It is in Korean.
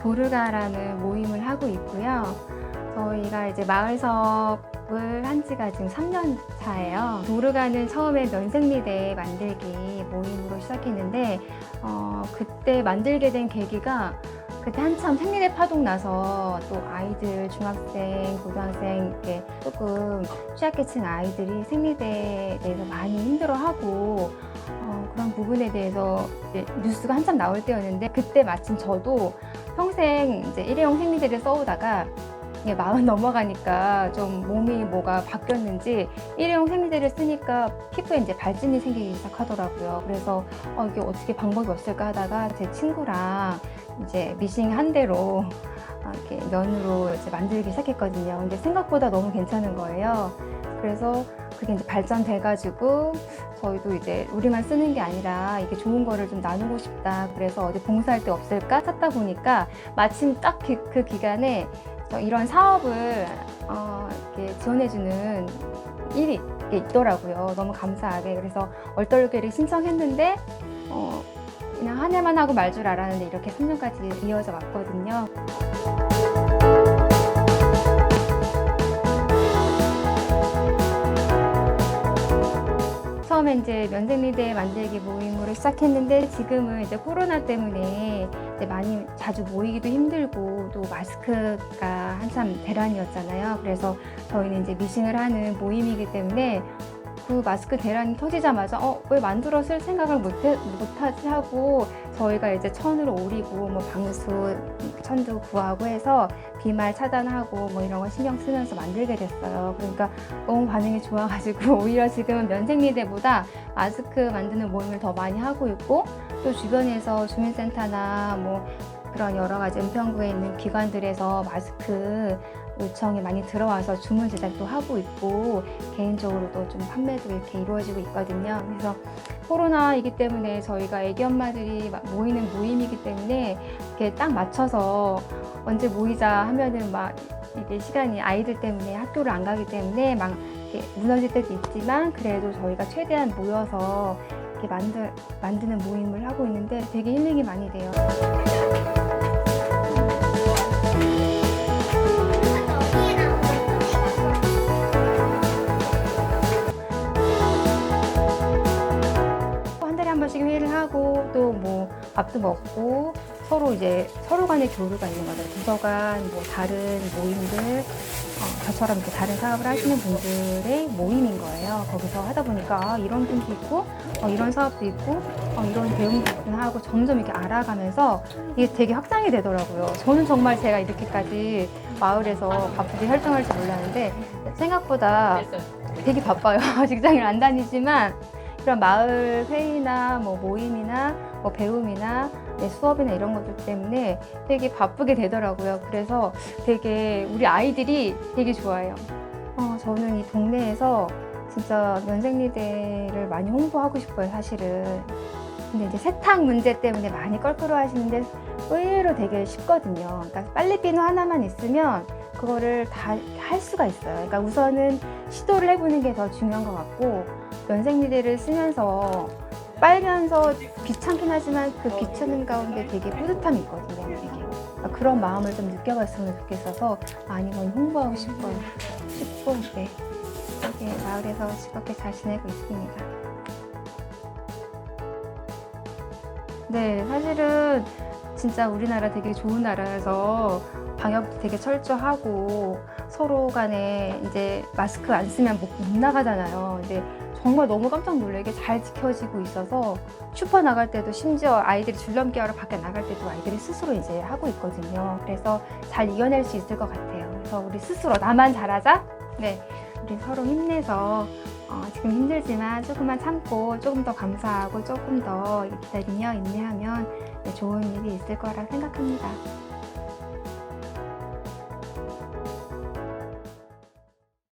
도르가라는 모임을 하고 있고요. 저희가 이제 마을섭을 한 지가 지금 3년 차예요. 도르가는 처음에 면생미대 만들기 모임으로 시작했는데, 어, 그때 만들게 된 계기가 그때 한참 생리대 파동 나서 또 아이들, 중학생, 고등학생, 이렇게 조금 취약계층 아이들이 생리대에 대해서 많이 힘들어하고, 어, 그런 부분에 대해서 뉴스가 한참 나올 때였는데 그때 마침 저도 평생 이제 일회용 생리대를 써오다가 이게 마흔 넘어가니까 좀 몸이 뭐가 바뀌었는지 일회용 생리대를 쓰니까 피부에 이제 발진이 생기기 시작하더라고요. 그래서 어, 이게 어떻게 방법이 없을까 하다가 제 친구랑 이제 미싱 한 대로 아, 이렇게 면으로 이제 만들기 시작했거든요. 근데 생각보다 너무 괜찮은 거예요. 그래서 그게 이제 발전돼가지고 저희도 이제 우리만 쓰는 게 아니라 이게 좋은 거를 좀 나누고 싶다. 그래서 어디 봉사할 데 없을까 찾다 보니까 마침 딱 그 기간에 저 이런 사업을 어, 이렇게 지원해주는 일이 있더라고요. 너무 감사하게. 그래서 얼떨결에 신청했는데 어, 그냥 한 해만 하고 말 줄 알았는데 이렇게 3년까지 이어져 왔거든요. 처음에 이제 면생리대 만들기 모임으로 시작했는데 지금은 이제 코로나 때문에 이제 많이 자주 모이기도 힘들고 또 마스크가 한참 대란이었잖아요. 그래서 저희는 이제 미싱을 하는 모임이기 때문에 그 마스크 대란이 터지자마자 어, 왜 만들어 쓸 생각을 못해, 못하지 하고 저희가 이제 천으로 오리고 뭐 방수 천도 구하고 해서 비말 차단하고 뭐 이런 거 신경 쓰면서 만들게 됐어요. 그러니까 너무 반응이 좋아가지고 오히려 지금은 면생리대보다 마스크 만드는 모임을 더 많이 하고 있고 또 주변에서 주민센터나 뭐 그런 여러 가지 은평구에 있는 기관들에서 마스크 요청이 많이 들어와서 주문 제작도 하고 있고 개인적으로도 좀 판매도 이렇게 이루어지고 있거든요. 그래서 코로나이기 때문에 저희가 애기 엄마들이 막 모이는 모임이기 때문에 이렇게 딱 맞춰서 언제 모이자 하면은 막 이게 시간이 아이들 때문에 학교를 안 가기 때문에 막 이렇게 무너질 때도 있지만 그래도 저희가 최대한 모여서 이렇게 만들, 만드는 모임을 하고 있는데 되게 힐링이 많이 돼요. 밥도 먹고 서로 이제 서로 간의 교류가 있는 거죠. 도서관, 뭐 다른 모임들, 어, 저처럼 이렇게 다른 사업을 하시는 분들의 모임인 거예요. 거기서 하다 보니까 아, 이런 분도 있고, 어, 이런 사업도 있고, 어, 이런 배움도 있구나 하고 점점 이렇게 알아가면서 이게 되게 확장이 되더라고요. 저는 정말 제가 이렇게까지 마을에서 바쁘게 활동할 줄 몰랐는데 생각보다 되게 바빠요. 직장을 안 다니지만 그런 마을 회의나 뭐 모임이나 뭐 배움이나 네, 수업이나 이런 것들 때문에 되게 바쁘게 되더라고요. 그래서 되게 우리 아이들이 되게 좋아해요. 어, 저는 이 동네에서 진짜 면생리대를 많이 홍보하고 싶어요, 사실은. 근데 이제 세탁 문제 때문에 많이 껄끄러 하시는데 의외로 되게 쉽거든요. 그러니까 빨래비누 하나만 있으면 그거를 다 할 수가 있어요. 그러니까 우선은 시도를 해보는 게 더 중요한 것 같고 면생리대를 쓰면서 빨면서 귀찮긴 하지만 그 귀찮은 가운데 되게 뿌듯함이 있거든요. 되게. 그러니까 그런 마음을 좀 느껴봤으면 좋겠어서 많이 많이 홍보하고 싶어요. 싶고 네. 이렇게 마을에서 즐겁게 잘 지내고 있습니다. 네, 사실은 진짜 우리나라 되게 좋은 나라여서 방역도 되게 철저하고 서로 간에 이제 마스크 안 쓰면 못, 못 나가잖아요. 근데 정말 너무 깜짝 놀라게 잘 지켜지고 있어서 슈퍼 나갈 때도 심지어 아이들이 줄넘기 하러 밖에 나갈 때도 아이들이 스스로 이제 하고 있거든요. 그래서 잘 이겨낼 수 있을 것 같아요. 그래서 우리 스스로 나만 잘하자. 네, 우리 서로 힘내서 어, 지금 힘들지만 조금만 참고 조금 더 감사하고 조금 더 기다리며 인내하면 네, 좋은 일이 있을 거라 생각합니다.